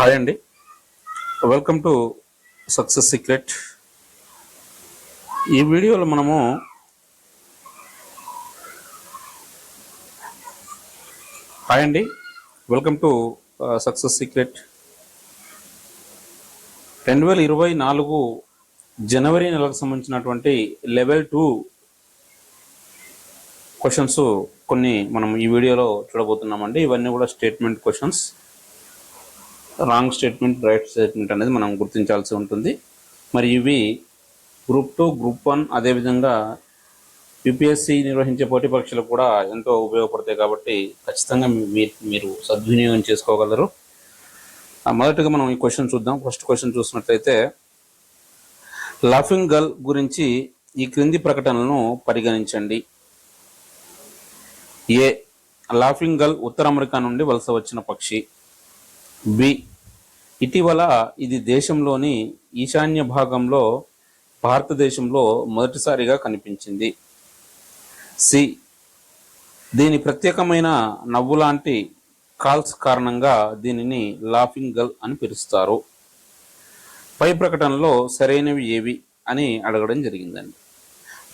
Hi అండి. Welcome to success secret ఈ వీడియోలో మనము హాయ్ అండి. వెల్కమ్ టు సక్సెస్ సీక్రెట్ రెండు వేల ఇరవై నాలుగు జనవరి నెలకు సంబంధించినటువంటి లెవెల్ టూ క్వశ్చన్స్ కొన్ని మనం ఈ వీడియోలో చూడబోతున్నామండి. ఇవన్నీ కూడా statement questions wrong statement right statement అనేది మనం గుర్తించాల్సి ఉంటుంది. మరి ఇవి గ్రూప్ టూ గ్రూప్ వన్ అదేవిధంగా యూపీఎస్సి నిర్వహించే పోటీ పరీక్షలు కూడా ఎంతో ఉపయోగపడతాయి కాబట్టి ఖచ్చితంగా మీ- మీరు సద్వినియోగం చేసుకోగలరు. మొదటగా మనం ఈ క్వశ్చన్ చూద్దాం. ఫస్ట్ క్వశ్చన్ చూసినట్లయితే లాఫింగ్ గర్ల్ గురించి ఈ క్రింది ప్రకటనలను పరిగణించండి. ఏ లాఫింగ్ గర్ల్ ఉత్తర అమెరికా నుండి వలస వచ్చిన పక్షి. బి ఇటీవల ఇది దేశంలోని ఈశాన్య భాగంలో భారతదేశంలో మొదటిసారిగా కనిపించింది. సి. దీని ప్రత్యేకమైన నవ్వులాంటి కాల్స్ కారణంగా దీనిని లాఫింగ్ గర్ల్ అని పిలుస్తారు. పై ప్రకటనలో సరైనవి ఏవి అని అడగడం జరిగిందండి.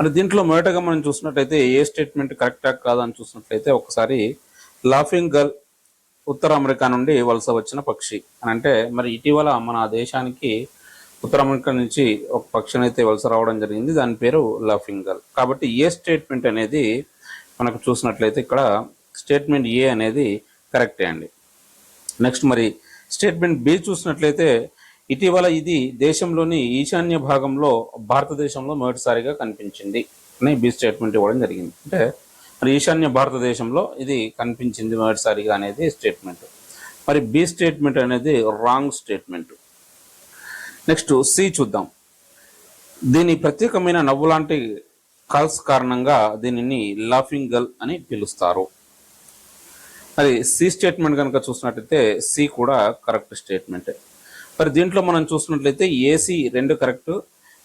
మరి దీంట్లో మొదటగా మనం చూసినట్లయితే ఏ స్టేట్మెంట్ కరెక్టా కాదని చూసినట్లయితే ఒకసారి లాఫింగ్ గర్ల్ ఉత్తర అమెరికా నుండి వలస వచ్చిన పక్షి. అని అంటే మరి ఇటీవల మన దేశానికి ఉత్తర అమెరికా నుంచి ఒక పక్షిని అయితే వలస రావడం జరిగింది దాని పేరు లఫింగల్. కాబట్టి ఏ స్టేట్మెంట్ అనేది మనకు చూసినట్లయితే ఇక్కడ స్టేట్మెంట్ ఏ అనేది కరెక్టే అండి. నెక్స్ట్ మరి స్టేట్మెంట్ బి చూసినట్లయితే ఇటీవల ఇది దేశంలోని ఈశాన్య భాగంలో భారతదేశంలో మొదటిసారిగా కనిపించింది. అని బి స్టేట్మెంట్ ఇవ్వడం జరిగింది. అంటే మరి ఈశాన్య భారతదేశంలో ఇది కనిపించింది మొదటిసారిగా అనేది స్టేట్మెంట్ మరి బి స్టేట్మెంట్ అనేది రాంగ్ స్టేట్మెంట్ నెక్స్ట్ సి చూద్దాం. దీని ప్రత్యేకమైన నవ్వు లాంటి కాల్స్ కారణంగా దీనిని లాఫింగ్ గర్ల్ అని పిలుస్తారు. మరి సి స్టేట్మెంట్ కనుక చూసినట్లయితే సి కూడా కరెక్ట్ స్టేట్మెంట్ మరి దీంట్లో మనం చూసినట్లయితే ఏసి రెండు కరెక్ట్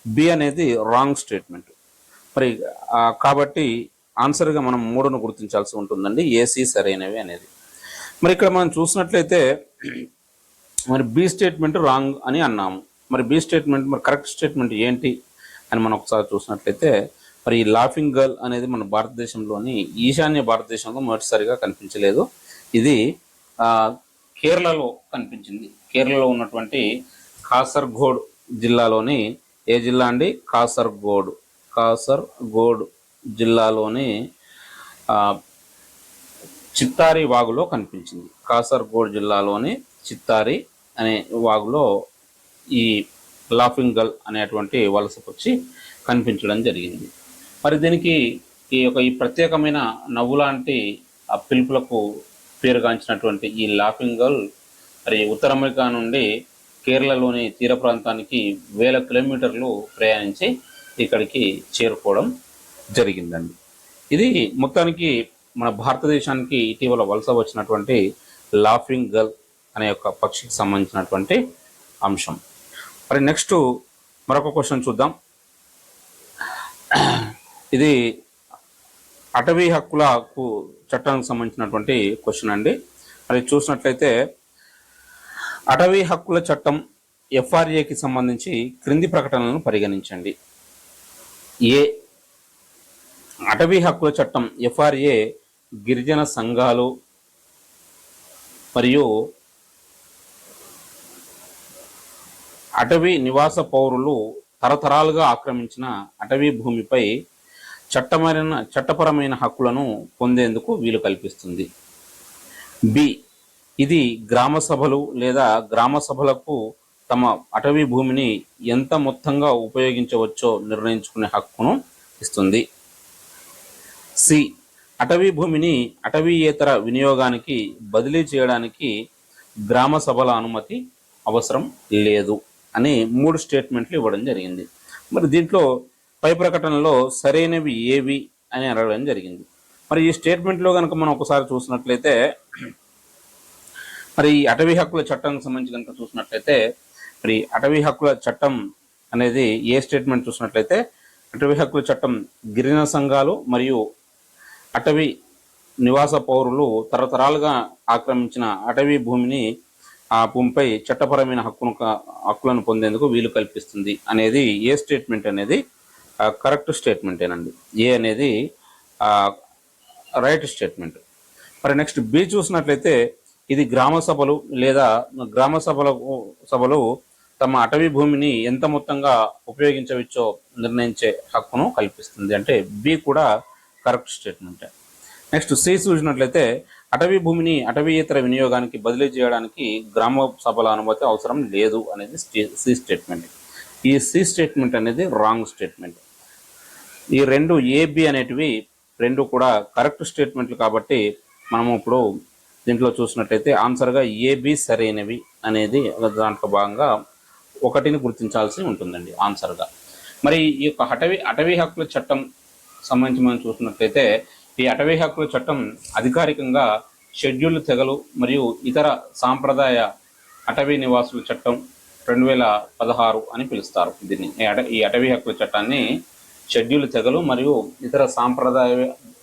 బి అనేది రాంగ్ స్టేట్మెంట్ మరి కాబట్టి ఆన్సర్గా మనం మూడును గుర్తించాల్సి ఉంటుందండి. ఏసీ సరైనవి అనేది. మరి ఇక్కడ మనం చూసినట్లయితే మరి బి స్టేట్మెంట్ రాంగ్ అని అన్నాము. మరి బి స్టేట్మెంట్ మరి కరెక్ట్ స్టేట్మెంట్ ఏంటి అని మనం ఒకసారి చూసినట్లయితే మరి ఈ లాఫింగ్ గర్ల్ అనేది మన భారతదేశంలోని ఈశాన్య భారతదేశంలో మొదటిసారిగా కనిపించలేదు. ఇది కేరళలో కనిపించింది. కేరళలో ఉన్నటువంటి కాసర్గోడ్ జిల్లాలోని ఏ జిల్లా అండి? కాసర్గోడ్. కాసర్గోడ్. జిల్లాలోని చిత్తారి వాగులో కనిపించింది. కాసర్గోడ్ జిల్లాలోని చిత్తారి అనే వాగులో ఈ లాఫింగ్ గల్ అనేటువంటి వలస పక్షి కనిపించడం జరిగింది. మరి దీనికి ఈ యొక్క ఈ ప్రత్యేకమైన నవ్వు లాంటి ఆ పిలుపులకు పేరుగాంచినటువంటి ఈ లాఫింగ్ గల్ మరి ఉత్తర అమెరికా నుండి కేరళలోని తీర ప్రాంతానికి వేల కిలోమీటర్లు ప్రయాణించి ఇక్కడికి చేరుకోవడం జరిగిందండి. ఇది మొత్తానికి మన భారతదేశానికి ఇటీవల వలస వచ్చినటువంటి లాఫింగ్ గర్ల్ అనే యొక్క పక్షికి సంబంధించినటువంటి అంశం. మరి నెక్స్ట్ మరొక క్వశ్చన్ చూద్దాం. ఇది అటవీ హక్కుల చట్టానికి సంబంధించినటువంటి క్వశ్చన్ అండి. మరి చూసినట్లయితే అటవీ హక్కుల చట్టం ఎఫ్ఆర్ఏకి సంబంధించి క్రింది ప్రకటనలను పరిగణించండి. ఏ అటవీ హక్కుల చట్టం ఎఫ్ఆర్ఏ గిరిజన సంఘాలు మరియు అటవీ నివాస పౌరులు తరతరాలుగా ఆక్రమించిన అటవీ భూమిపై చట్టమైన చట్టపరమైన హక్కులను పొందేందుకు వీలు కల్పిస్తుంది. బి. ఇది గ్రామ సభలు లేదా గ్రామ సభలకు తమ అటవీ భూమిని ఎంత మొత్తంగా ఉపయోగించవచ్చో నిర్ణయించుకునే హక్కును ఇస్తుంది. సి. అటవీ భూమిని అటవీయేతర వినియోగానికి బదిలీ చేయడానికి గ్రామ సభల అనుమతి అవసరం లేదు అని మూడు స్టేట్మెంట్లు ఇవ్వడం జరిగింది. మరి దీంట్లో పై ప్రకటనలో సరైనవి ఏవి అని అడగడం జరిగింది. మరి ఈ స్టేట్మెంట్లో కనుక మనం ఒకసారి చూసినట్లయితే మరి ఈ అటవీ హక్కుల చట్టానికి సంబంధించి కనుక చూసినట్లయితే మరి అటవీ హక్కుల చట్టం అనేది ఏ స్టేట్మెంట్ చూసినట్లయితే అటవీ హక్కుల చట్టం గిరిజన సంఘాలు మరియు అటవీ నివాస పౌరులు తరతరాలుగా ఆక్రమించిన అటవీ భూమిని ఆ భూమిపై చట్టపరమైన హక్కును హక్కులను పొందేందుకు వీలు కల్పిస్తుంది అనేది ఏ స్టేట్మెంట్ అనేది? కరెక్ట్ స్టేట్మెంటేనండి. ఏ అనేది? Right statement. మరి నెక్స్ట్ బి చూసినట్లయితే ఇది గ్రామ సభలు లేదా గ్రామ సభలకు సభలు తమ అటవీ భూమిని ఎంత మొత్తంగా ఉపయోగించవచ్చో నిర్ణయించే హక్కును కల్పిస్తుంది. అంటే బి కూడా కరెక్ట్ స్టేట్మెంట్. నెక్స్ట్ సి చూసినట్లయితే అటవీ భూమిని అటవీయేతర వినియోగానికి బదిలీ చేయడానికి గ్రామ సభల అనుమతి అవసరం లేదు అనేది సి స్టేట్మెంట్. ఈ సి స్టేట్మెంట్ అనేది రాంగ్ స్టేట్మెంట్. ఈ రెండు ఏబి అనేటివి రెండు కూడా కరెక్ట్ స్టేట్మెంట్లు కాబట్టి మనము ఇప్పుడు దీంట్లో చూసినట్లయితే ఆన్సర్గా ఏబి సరైనవి అనేది దాంట్లో భాగంగా ఒకటిని గుర్తించాల్సి ఉంటుందండి ఆన్సర్గా. మరి ఈ యొక్క అటవీ అటవీ హక్కుల చట్టం సంబంధించి మనం చూసినట్లయితే ఈ అటవీ హక్కుల చట్టం అధికారికంగా షెడ్యూల్ తెగలు మరియు ఇతర సాంప్రదాయ అటవీ నివాసుల చట్టం రెండు వేల పదహారు అని పిలుస్తారు. దీన్ని ఈ అట ఈ అటవీ హక్కుల చట్టాన్ని షెడ్యూల్ తెగలు మరియు ఇతర సాంప్రదాయ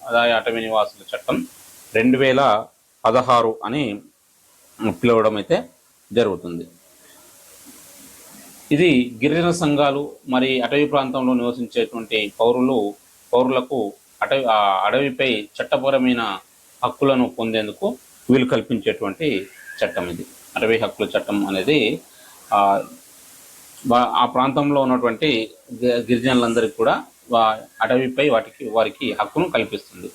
ఆదాయ అటవీ నివాసుల చట్టం రెండు వేల పదహారు అని పిలవడం అయితే జరుగుతుంది. ఇది గిరిజన సంఘాలు మరి అటవీ ప్రాంతంలో నివసించేటువంటి పౌరులు పౌరులకు అటవి ఆ అడవిపై చట్టపరమైన హక్కులను పొందేందుకు వీలు కల్పించేటువంటి చట్టం ఇది. అటవీ హక్కుల చట్టం అనేది ఆ ప్రాంతంలో ఉన్నటువంటి గిరిజనులందరికీ కూడా అటవీపై వాటికి వారికి హక్కును కల్పిస్తుంది.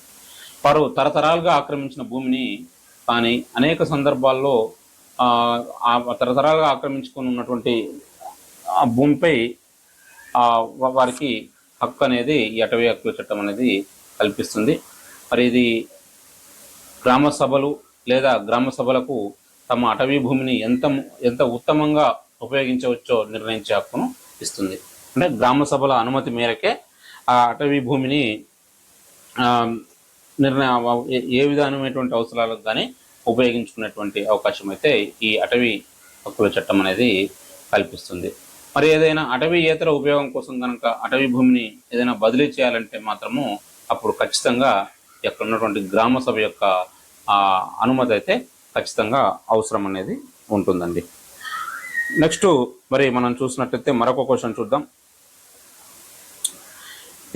వారు తరతరాలుగా ఆక్రమించిన భూమిని కానీ అనేక సందర్భాల్లో ఆ తరతరాలుగా ఆక్రమించుకుని ఉన్నటువంటి ఆ భూమిపై వారికి హక్కు అనేది ఈ అటవీ హక్కుల చట్టం అనేది కల్పిస్తుంది. మరి ఇది గ్రామ సభలు లేదా గ్రామ సభలకు తమ అటవీ భూమిని ఎంత ఎంత ఉత్తమంగా ఉపయోగించవచ్చో నిర్ణయించే హక్కును ఇస్తుంది. అంటే గ్రామ సభల అనుమతి మేరకే ఆ అటవీ భూమిని నిర్ణయ ఏ విధమైనటువంటి అవసరాలకు కానీ ఉపయోగించుకునేటువంటి అవకాశం అయితే ఈ అటవీ హక్కుల చట్టం అనేది కల్పిస్తుంది. మరి ఏదైనా అటవీ ఏతర ఉపయోగం కోసం కనుక అటవీ భూమిని ఏదైనా బదిలీ చేయాలంటే మాత్రము అప్పుడు ఖచ్చితంగా ఇక్కడ ఉన్నటువంటి గ్రామ సభ యొక్క అనుమతి అయితే ఖచ్చితంగా అవసరం అనేది ఉంటుందండి. నెక్స్ట్ మరి మనం చూసినట్లయితే మరొక క్వశ్చన్ చూద్దాం.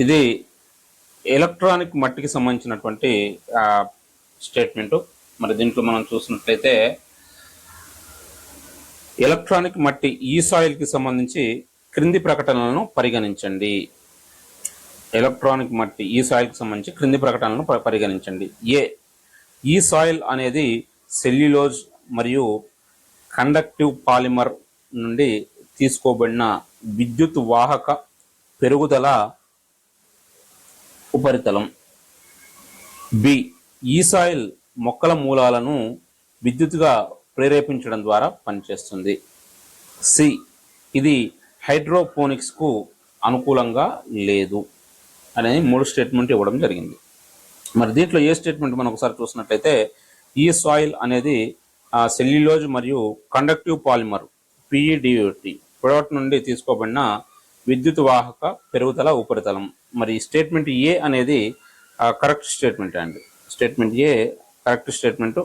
ఇది ఎలక్ట్రానిక్ మట్టికి సంబంధించినటువంటి స్టేట్మెంటు. మరి దీంట్లో మనం చూసినట్లయితే ఎలక్ట్రానిక్ మట్టి ఈ సాయిల్కి సంబంధించి క్రింది ప్రకటనలను పరిగణించండి. ఎలక్ట్రానిక్ మట్టి ఈ సాయిల్కి సంబంధించి క్రింది ప్రకటనలను పరిగణించండి. ఏ? ఈ సాయిల్ అనేది సెల్యులోజ్ మరియు కండక్టివ్ పాలిమర్ నుండి తీసుకోబడిన విద్యుత్ వాహక పెరుగుదల ఉపరితలం. బి. ఈ సాయిల్ మొక్కల మూలాలను విద్యుత్గా ప్రేరేపించడం ద్వారా పనిచేస్తుంది. సి. ఇది హైడ్రోపోనిక్స్కు అనుకూలంగా లేదు అనేది మూడు స్టేట్మెంట్ ఇవ్వడం జరిగింది. మరి దీంట్లో ఏ స్టేట్మెంట్ మనం ఒకసారి చూసినట్లయితే ఈ సాయిల్ అనేది సెల్యులోజ్ మరియు కండక్టివ్ పాలిమర్ పిఈడిటి ప్రొడక్ట్ నుండి తీసుకోబడిన విద్యుత్ వాహక పెరుగుదల ఉపరితలం. మరి స్టేట్మెంట్ ఏ అనేది కరెక్ట్ స్టేట్మెంట్ అండి. స్టేట్మెంట్ ఏ కరెక్ట్ స్టేట్మెంట్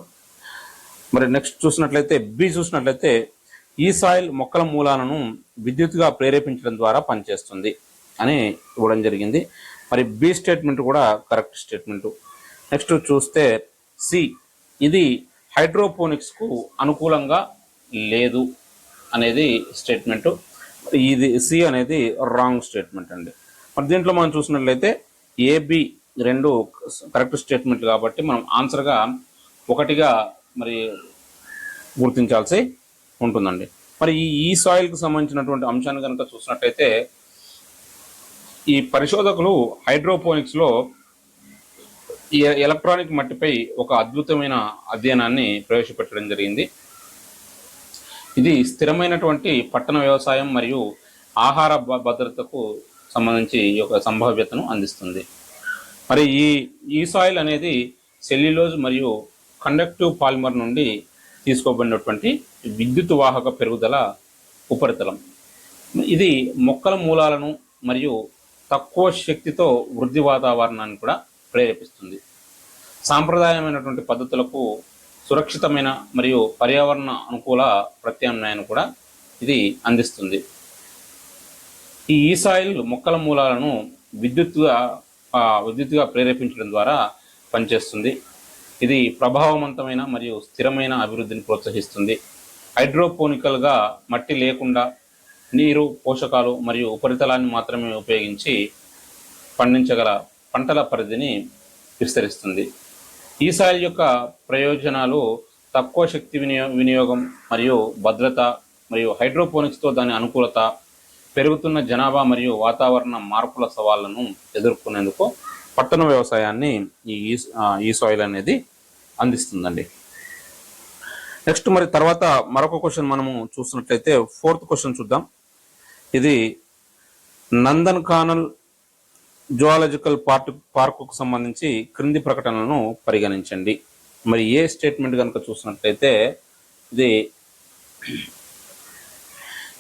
మరి నెక్స్ట్ చూసినట్లయితే బి చూసినట్లయితే ఈ సాయిల్ మొక్కల మూలాలను విద్యుత్గా ప్రేరేపించడం ద్వారా పనిచేస్తుంది అని ఇవ్వడం జరిగింది. మరి బి స్టేట్మెంట్ కూడా కరెక్ట్ స్టేట్మెంట్ నెక్స్ట్ చూస్తే సి ఇది హైడ్రోపోనిక్స్కు అనుకూలంగా లేదు అనేది స్టేట్మెంటు ఇది సి అనేది రాంగ్ స్టేట్మెంట్ అండి. మరి దీంట్లో మనం చూసినట్లయితే ఏబి రెండు కరెక్ట్ స్టేట్మెంట్ కాబట్టి మనం ఆన్సర్గా ఒకటిగా మరి గుర్తించాల్సి ఉంటుందండి. మరి ఈ ఈ సాయిల్కి సంబంధించినటువంటి అంశాన్ని కనుక చూసినట్టయితే ఈ పరిశోధకులు హైడ్రోపోనిక్స్లో ఈ ఎలక్ట్రానిక్ మట్టిపై ఒక అద్భుతమైన అధ్యయనాన్ని ప్రవేశపెట్టడం జరిగింది. ఇది స్థిరమైనటువంటి పట్టణ వ్యవసాయం మరియు ఆహార భ- భద్రతకు సంబంధించి ఈ యొక్క సంభావ్యతను అందిస్తుంది. మరి ఈ ఈ సాయిల్ అనేది సెల్యులోజ్ మరియు కండక్టివ్ పాలిమర్ నుండి తీసుకోబడినటువంటి విద్యుత్ వాహక పెరుగుదల ఉపరితలం. ఇది మొక్కల మూలాలను మరియు తక్కువ శక్తితో వృద్ధి వాతావరణాన్ని కూడా ప్రేరేపిస్తుంది. సాంప్రదాయమైనటువంటి పద్ధతులకు సురక్షితమైన మరియు పర్యావరణ అనుకూల ప్రత్యామ్నాయాన్ని కూడా ఇది అందిస్తుంది. ఈ ఈ సాయిల్ మొక్కల మూలాలను విద్యుత్తుగా విద్యుత్తుగా ప్రేరేపించడం ద్వారా పనిచేస్తుంది. ఇది ప్రభావవంతమైన మరియు స్థిరమైన అభివృద్ధిని ప్రోత్సహిస్తుంది. హైడ్రోపోనికల్గా మట్టి లేకుండా నీరు పోషకాలు మరియు ఉపరితలాన్ని మాత్రమే ఉపయోగించి పండించగల పంటల పరిధిని విస్తరిస్తుంది. ఈ సాయిల్ యొక్క ప్రయోజనాలు తక్కువ శక్తి వినియో వినియోగం మరియు భద్రత మరియు హైడ్రోపోనిక్స్తో దాని అనుకూలత పెరుగుతున్న జనాభా మరియు వాతావరణ మార్పుల సవాళ్ళను ఎదుర్కొనేందుకు పట్టణ వ్యవసాయాన్ని ఈ ఈ- ఈ సాయిల్ అనేది అందిస్తుందండి. నెక్స్ట్ మరి తర్వాత మరొక క్వశ్చన్ మనము చూసినట్లయితే ఫోర్త్ క్వశ్చన్ చూద్దాం. ఇది నందన్ కానల్ జువాలజికల్ పార్క్ పార్కుకు సంబంధించి క్రింది ప్రకటనలను పరిగణించండి. మరి ఏ స్టేట్మెంట్ కనుక చూసినట్లయితే ఇది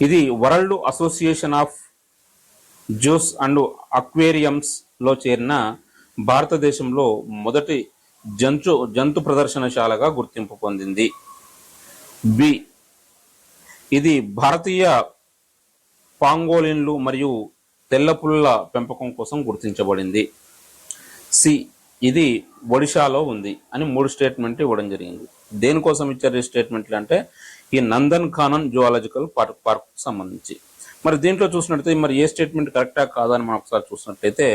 ఇది World Association of Zoos and అక్వేరియమ్స్లో చేరిన భారతదేశంలో మొదటి జంతు జంతు ప్రదర్శనశాలగా గుర్తింపు పొందింది. బి. ఇది భారతీయ పాంగోలిన్లు మరియు తెల్లపుల్ల పెంపకం కోసం గుర్తించబడింది. సి. ఇది ఒడిశాలో ఉంది అని మూడు స్టేట్మెంట్ ఇవ్వడం జరిగింది. దేనికోసం ఇచ్చారు ఈ స్టేట్మెంట్లు అంటే ఈ Nandan Kanan zoological park park సంబంధించి. మరి దీంట్లో చూసినట్లయితే మరి ఏ స్టేట్మెంట్ కరెక్టా కాదని మనం ఒకసారి చూసినట్లయితే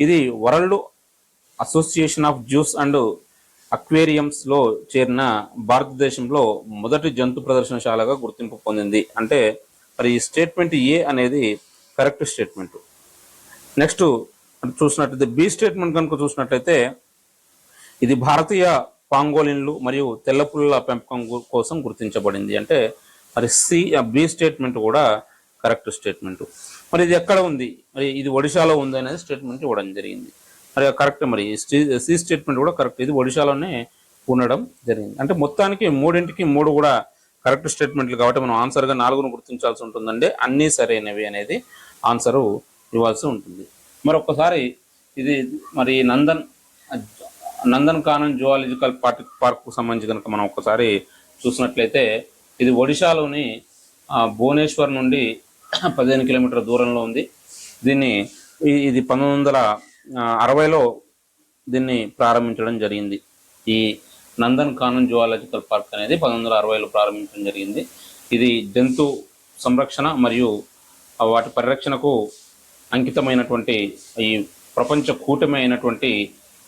ఇది World Association of Zoos and అక్వేరియమ్స్లో చేరిన భారతదేశంలో మొదటి జంతు ప్రదర్శనశాలగా గుర్తింపు పొందింది. అంటే మరి ఈ స్టేట్మెంట్ ఏ అనేది కరెక్ట్ స్టేట్మెంట్. నెక్స్ట్ చూసినట్లయితే బి స్టేట్మెంట్ కనుక చూసినట్లయితే ఇది భారతీయ పాంగోలిన్లు మరియు తెల్లపుల్ల పెంపకం కోసం గుర్తించబడింది. అంటే మరి సి బి స్టేట్మెంట్ కూడా కరెక్ట్ స్టేట్మెంట్. మరి ఇది ఎక్కడ ఉంది? మరి ఇది ఒడిశాలో ఉంది అనేది స్టేట్మెంట్ ఇవ్వడం జరిగింది. మరి కరెక్ట్ మరి సి స్టేట్మెంట్ కూడా కరెక్ట్ ఇది ఒడిశాలోనే ఉండడం జరిగింది. అంటే మొత్తానికి మూడింటికి మూడు కూడా కరెక్ట్ స్టేట్మెంట్లు కాబట్టి మనం ఆన్సర్గా నాలుగును గుర్తించాల్సి ఉంటుందండి. అన్నీ సరైనవి అనేది ఆన్సరు ఇవ్వాల్సి ఉంటుంది. మరొకసారి ఇది మరి నందన్ నందన్ కానన్ జువాలజికల్ పార్క్ పార్క్కు సంబంధించి కనుక మనం ఒకసారి చూసినట్లయితే ఇది ఒడిశాలోని భువనేశ్వర్ నుండి పదిహేను కిలోమీటర్ల దూరంలో ఉంది. దీన్ని ఈ- ఇది పంతొమ్మిది వందల అరవైలో దీన్ని ప్రారంభించడం జరిగింది. ఈ నందన్ కానన్ జువాలజికల్ పార్క్ అనేది పంతొమ్మిది వందల అరవైలో ప్రారంభించడం జరిగింది. ఇది జంతు సంరక్షణ మరియు వాటి పరిరక్షణకు అంకితమైనటువంటి ఈ ప్రపంచ కూటమి అయినటువంటి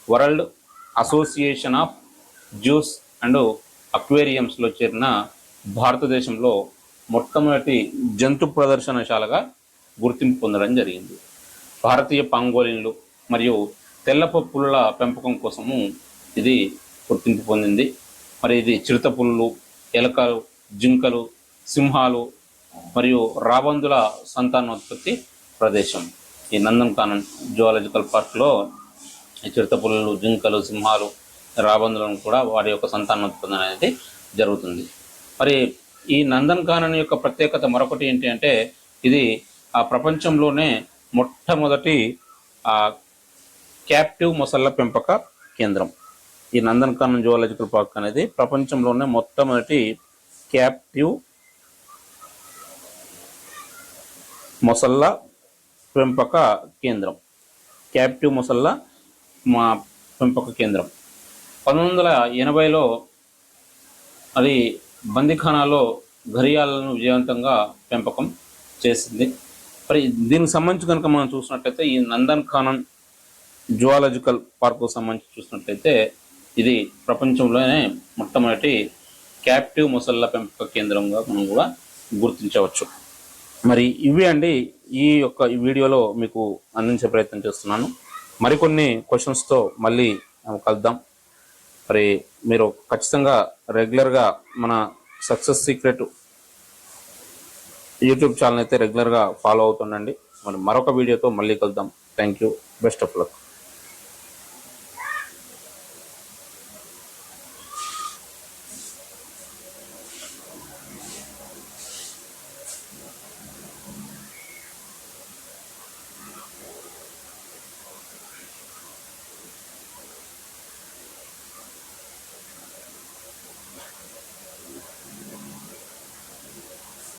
World Association of Zoos and అక్వేరియంస్లో చేరిన భారతదేశంలో మొట్టమొదటి జంతు ప్రదర్శనశాలగా గుర్తింపు పొందడం జరిగింది. భారతీయ పాంగోలిన్లు మరియు తెల్లపప్పుల పెంపకం కోసము ఇది గుర్తింపు పొందింది. మరి ఇది చిరుతపుళ్ళు ఎలకలు జింకలు సింహాలు మరియు రాబందుల సంతానోత్పత్తి ప్రదేశం. ఈ నందన్కానన్ జువాలజికల్ పార్క్లో ఈ చిరుతపులులు జింకలు సింహాలు రాబందులను కూడా వారి యొక్క సంతానోత్పత్తి అనేది జరుగుతుంది. మరి ఈ నందన్కానన్ యొక్క ప్రత్యేకత మరొకటి ఏంటి అంటే ఇది ఆ ప్రపంచంలోనే మొట్టమొదటి ఆ క్యాప్టివ్ మొసళ్ళ పెంపక కేంద్రం. ఈ నందన్కానన్ జువాలజికల్ పార్క్ అనేది ప్రపంచంలోనే మొట్టమొదటి క్యాప్టివ్ మొసళ్ళ పెంపక కేంద్రం. క్యాప్టివ్ మొసళ్ళ మా పెంపక కేంద్రం. పంతొమ్మిది వందల ఎనభైలో అది బందిఖానాలో ఘరియాలను విజయవంతంగా పెంపకం చేసింది. మరి దీనికి సంబంధించి కనుక మనం చూసినట్లయితే ఈ నందన్ కానన్ జువాలజికల్ పార్కు సంబంధించి చూసినట్లయితే ఇది ప్రపంచంలోనే మొట్టమొదటి క్యాప్టివ్ మొసళ్ళ పెంపక కేంద్రంగా మనం కూడా గుర్తించవచ్చు. మరి ఇవి అండి ఈ యొక్క వీడియోలో మీకు అందించే ప్రయత్నం చేస్తున్నాను. మరికొన్ని క్వశ్చన్స్తో మళ్ళీ కలుద్దాం. మరి మీరు ఖచ్చితంగా రెగ్యులర్గా మన సక్సెస్ సీక్రెట్ యూట్యూబ్ ఛానల్ అయితే రెగ్యులర్గా ఫాలో అవుతుండండి. మరి మరొక వీడియోతో మళ్ళీ కలుద్దాం. Thank you best of luck